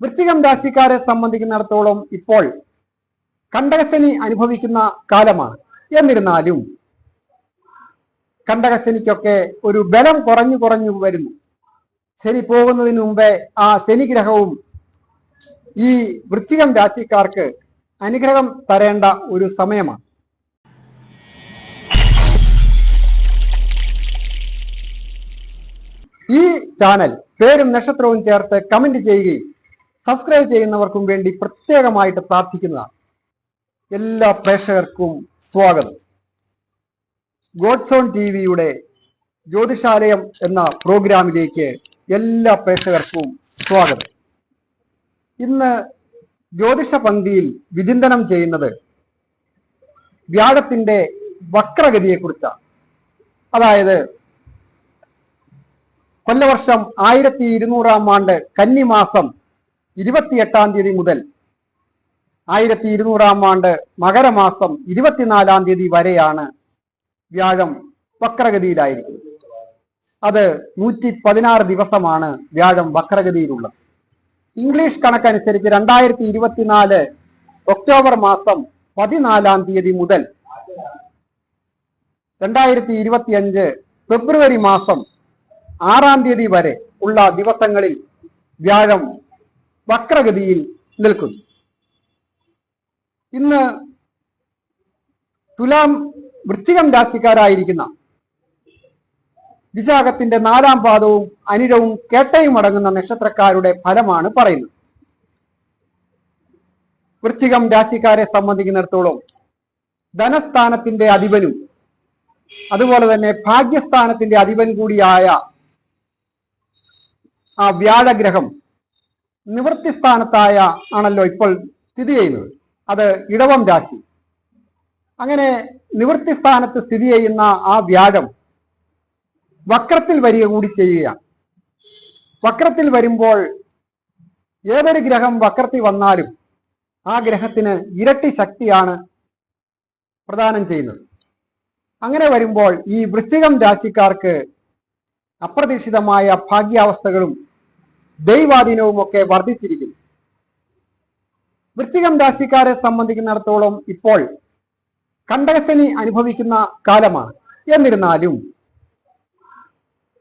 വൃശ്ചികം രാശിക്കാരെ സംബന്ധിക്കുന്നിടത്തോളം ഇപ്പോൾ കണ്ടകശനി അനുഭവിക്കുന്ന കാലമാണ്. എന്നിരുന്നാലും കണ്ടകശനിക്കൊക്കെ ഒരു ബലം കുറഞ്ഞു കുറഞ്ഞു വരുന്നു. ശനി പോകുന്നതിന് മുമ്പേ ആ ശനിഗ്രഹവും ഈ വൃശ്ചികം രാശിക്കാർക്ക് അനുഗ്രഹം തരേണ്ട ഒരു സമയമാണ്. ഈ ചാനൽ പേരും നക്ഷത്രവും ചേർത്ത് കമന്റ് ചെയ്യുകയും സബ്സ്ക്രൈബ് ചെയ്യുന്നവർക്കും വേണ്ടി പ്രത്യേകമായിട്ട് പ്രാർത്ഥിക്കുന്നതാണ്. എല്ലാ പ്രേക്ഷകർക്കും സ്വാഗതം. ഗോഡ്സോൺ ടി വിയുടെ ജ്യോതിഷാലയം എന്ന പ്രോഗ്രാമിലേക്ക് എല്ലാ പ്രേക്ഷകർക്കും സ്വാഗതം. ഇന്ന് ജ്യോതിഷ പങ്ക്തിയിൽ വിചിന്തനം ചെയ്യുന്നത് വ്യാഴത്തിന്റെ വക്രഗതിയെക്കുറിച്ചാണ്. അതായത് കൊല്ലവർഷം ആയിരത്തി ഇരുന്നൂറാം ആണ്ട് കന്നിമാസം ഇരുപത്തിയെട്ടാം തീയതി മുതൽ ആയിരത്തി ഇരുന്നൂറാം ആണ്ട് മകരമാസം ഇരുപത്തിനാലാം തീയതി വരെയാണ് വ്യാഴം വക്രഗതിയിലായിരിക്കുന്നത്. അത് നൂറ്റി പതിനാറ് ദിവസമാണ് വ്യാഴം വക്രഗതിയിലുള്ളത്. ഇംഗ്ലീഷ് കണക്കനുസരിച്ച് രണ്ടായിരത്തി ഇരുപത്തിനാല് ഒക്ടോബർ മാസം പതിനാലാം തീയതി മുതൽ രണ്ടായിരത്തി ഇരുപത്തിയഞ്ച് ഫെബ്രുവരി മാസം ആറാം തീയതി വരെ ഉള്ള ദിവസങ്ങളിൽ വ്യാഴം വക്രഗതിയിൽ നിൽക്കുന്നു. ഇന്ന് തുലാം വൃശ്ചികം രാശിക്കാരായിരിക്കുന്ന വിശാഖത്തിന്റെ നാലാം പാദവും അനിരവും കേട്ടയും അടങ്ങുന്ന നക്ഷത്രക്കാരുടെ ഫലമാണ് പറയുന്നത്. വൃശ്ചികം രാശിക്കാരെ സംബന്ധിക്കുന്നിടത്തോളം ധനസ്ഥാനത്തിന്റെ അധിപനും അതുപോലെ തന്നെ ഭാഗ്യസ്ഥാനത്തിന്റെ അധിപൻ കൂടിയായ ആ വ്യാഴഗ്രഹം നിവൃത്തി സ്ഥാനത്തായ ആണല്ലോ ഇപ്പോൾ സ്ഥിതി ചെയ്യുന്നത്. അത് ഇടവം രാശി. അങ്ങനെ നിവൃത്തി സ്ഥാനത്ത് സ്ഥിതി ചെയ്യുന്ന ആ വ്യാഴം വക്രത്തിൽ വരിക കൂടി ചെയ്യുകയാണ്. വക്രത്തിൽ വരുമ്പോൾ ഏതൊരു ഗ്രഹം വക്രത്തിൽ വന്നാലും ആ ഗ്രഹത്തിന് ഇരട്ടി ശക്തിയാണ് പ്രദാനം ചെയ്യുന്നത്. അങ്ങനെ വരുമ്പോൾ ഈ വൃശ്ചികം രാശിക്കാർക്ക് അപ്രതീക്ഷിതമായ ഭാഗ്യാവസ്ഥകളും ദൈവാധീനവും ഒക്കെ വർദ്ധിച്ചിരിക്കുന്നു. വൃശ്ചികം രാശിക്കാരെ സംബന്ധിക്കുന്നിടത്തോളം ഇപ്പോൾ കണ്ടകശനി അനുഭവിക്കുന്ന കാലമാണ്. എന്നിരുന്നാലും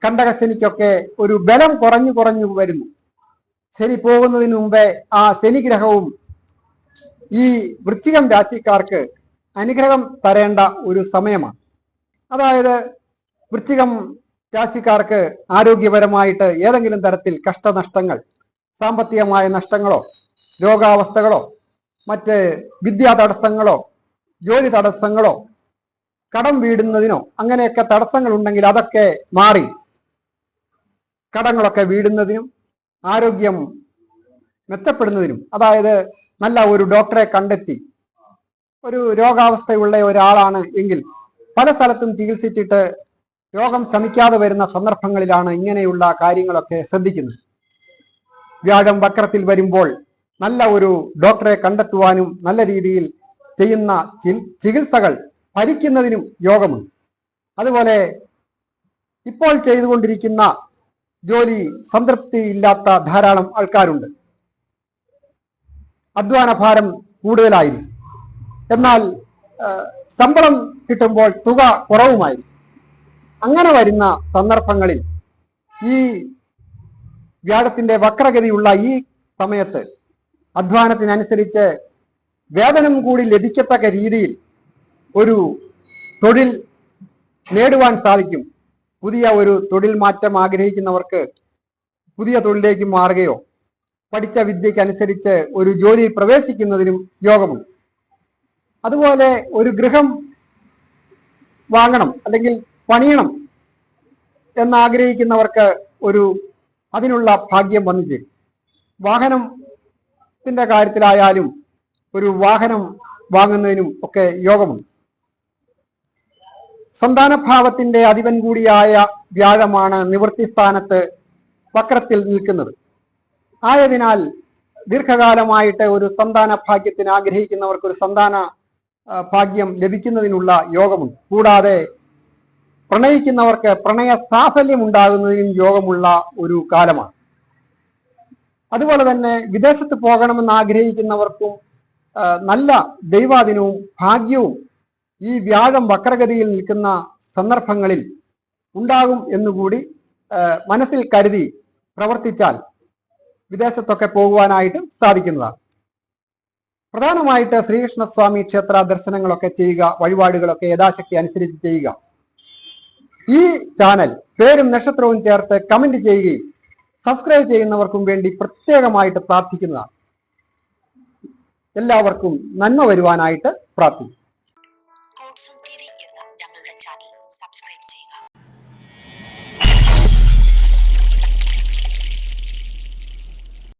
കണ്ടകശനിക്കൊക്കെ ഒരു ബലം കുറഞ്ഞു കുറഞ്ഞു വരുന്നു. ശനി പോകുന്നതിന് മുമ്പേ ആ ശനിഗ്രഹവും ഈ വൃശ്ചികം രാശിക്കാർക്ക് അനുഗ്രഹം തരേണ്ട ഒരു സമയമാണ്. അതായത് വൃശ്ചികം രാശിക്കാർക്ക് ആരോഗ്യപരമായിട്ട് ഏതെങ്കിലും തരത്തിൽ കഷ്ടനഷ്ടങ്ങൾ സാമ്പത്തികമായ നഷ്ടങ്ങളോ രോഗാവസ്ഥകളോ മറ്റ് വിദ്യാ തടസ്സങ്ങളോ ജോലി തടസ്സങ്ങളോ കടം വീടുന്നതിനോ അങ്ങനെയൊക്കെ തടസ്സങ്ങൾ ഉണ്ടെങ്കിൽ അതൊക്കെ മാറി. കടങ്ങളൊക്കെ വീടുന്നതിനും ആരോഗ്യം മെച്ചപ്പെടുന്നതിനും അതായത് നല്ല ഒരു ഡോക്ടറെ കണ്ടെത്തി ഒരു രോഗാവസ്ഥയുള്ള ഒരാളാണ് എങ്കിൽ പല സ്ഥലത്തും ചികിത്സിച്ചിട്ട് രോഗം ശമിക്കാതെ വരുന്ന സന്ദർഭങ്ങളിലാണ് ഇങ്ങനെയുള്ള കാര്യങ്ങളൊക്കെ ശ്രദ്ധിക്കുന്നത്. വ്യാഴം വക്രത്തിൽ വരുമ്പോൾ നല്ല ഒരു ഡോക്ടറെ കണ്ടെത്തുവാനും നല്ല രീതിയിൽ ചെയ്യുന്ന ചികിത്സകൾ ഭരിക്കുന്നതിനും യോഗമുണ്ട്. അതുപോലെ ഇപ്പോൾ ചെയ്തുകൊണ്ടിരിക്കുന്ന ജോലി സംതൃപ്തി ഇല്ലാത്ത ധാരാളം ആൾക്കാരുണ്ട്. അധ്വാന ഭാരം കൂടുതലായിരിക്കും. എന്നാൽ ശമ്പളം കിട്ടുമ്പോൾ തുക കുറവുമായിരിക്കും. അങ്ങനെ വരുന്ന സന്ദർഭങ്ങളിൽ ഈ വ്യാഴത്തിന്റെ വക്രഗതിയുള്ള ഈ സമയത്ത് അധ്വാനത്തിനനുസരിച്ച് വേതനം കൂടി ലഭിക്കത്തക്ക രീതിയിൽ ഒരു തൊഴിൽ നേടുവാൻ സാധിക്കും. പുതിയ ഒരു തൊഴിൽ മാറ്റം ആഗ്രഹിക്കുന്നവർക്ക് പുതിയ തൊഴിലേക്ക് മാറുകയോ പഠിച്ച വിദ്യയ്ക്കനുസരിച്ച് ഒരു ജോലിയിൽ പ്രവേശിക്കുന്നതിനും യോഗമുണ്ട്. അതുപോലെ ഒരു ഗൃഹം വാങ്ങണം അല്ലെങ്കിൽ പണിയണം എന്നാഗ്രഹിക്കുന്നവർക്ക് ഒരു അതിനുള്ള ഭാഗ്യം വന്നു തരും വാഹനത്തിന്റെ കാര്യത്തിലായാലും ഒരു വാഹനം വാങ്ങുന്നതിനും ഒക്കെ യോഗമുണ്ട്. സന്താനഭാവത്തിന്റെ അധിപൻ കൂടിയായ വ്യാഴമാണ് നിവൃത്തി സ്ഥാനത്ത് വക്രത്തിൽ നിൽക്കുന്നത്. ആയതിനാൽ ദീർഘകാലമായിട്ട് ഒരു സന്താന ഭാഗ്യത്തിന് ആഗ്രഹിക്കുന്നവർക്ക് ഒരു സന്താന ഭാഗ്യം ലഭിക്കുന്നതിനുള്ള യോഗമുണ്ട്. കൂടാതെ പ്രണയിക്കുന്നവർക്ക് പ്രണയ സാഫല്യം ഉണ്ടാകുന്നതിനും യോഗമുള്ള ഒരു കാലമാണ്. അതുപോലെ തന്നെ വിദേശത്ത് പോകണമെന്ന് ആഗ്രഹിക്കുന്നവർക്കും നല്ല ദൈവാദിനവും ഭാഗ്യവും ഈ വ്യാഴം വക്രഗതിയിൽ നിൽക്കുന്ന സന്ദർഭങ്ങളിൽ ഉണ്ടാകും എന്നുകൂടി മനസ്സിൽ കരുതി പ്രവർത്തിച്ചാൽ വിദേശത്തൊക്കെ പോകുവാനായിട്ടും സാധിക്കുന്നതാണ്. പ്രധാനമായിട്ട് ശ്രീകൃഷ്ണസ്വാമി ക്ഷേത്ര ദർശനങ്ങളൊക്കെ ചെയ്യുക വഴിപാടുകളൊക്കെ യഥാശക്തി അനുസരിച്ച് ചെയ്യുക. ഈ ചാനൽ പേരും നക്ഷത്രവും ചേർത്ത് കമന്റ് ചെയ്യുകയും സബ്സ്ക്രൈബ് ചെയ്യുന്നവർക്കും വേണ്ടി പ്രത്യേകമായിട്ട് പ്രാർത്ഥിക്കുന്നതാണ്. എല്ലാവർക്കും നന്മ വരുവാനായിട്ട് പ്രാർത്ഥിക്കും.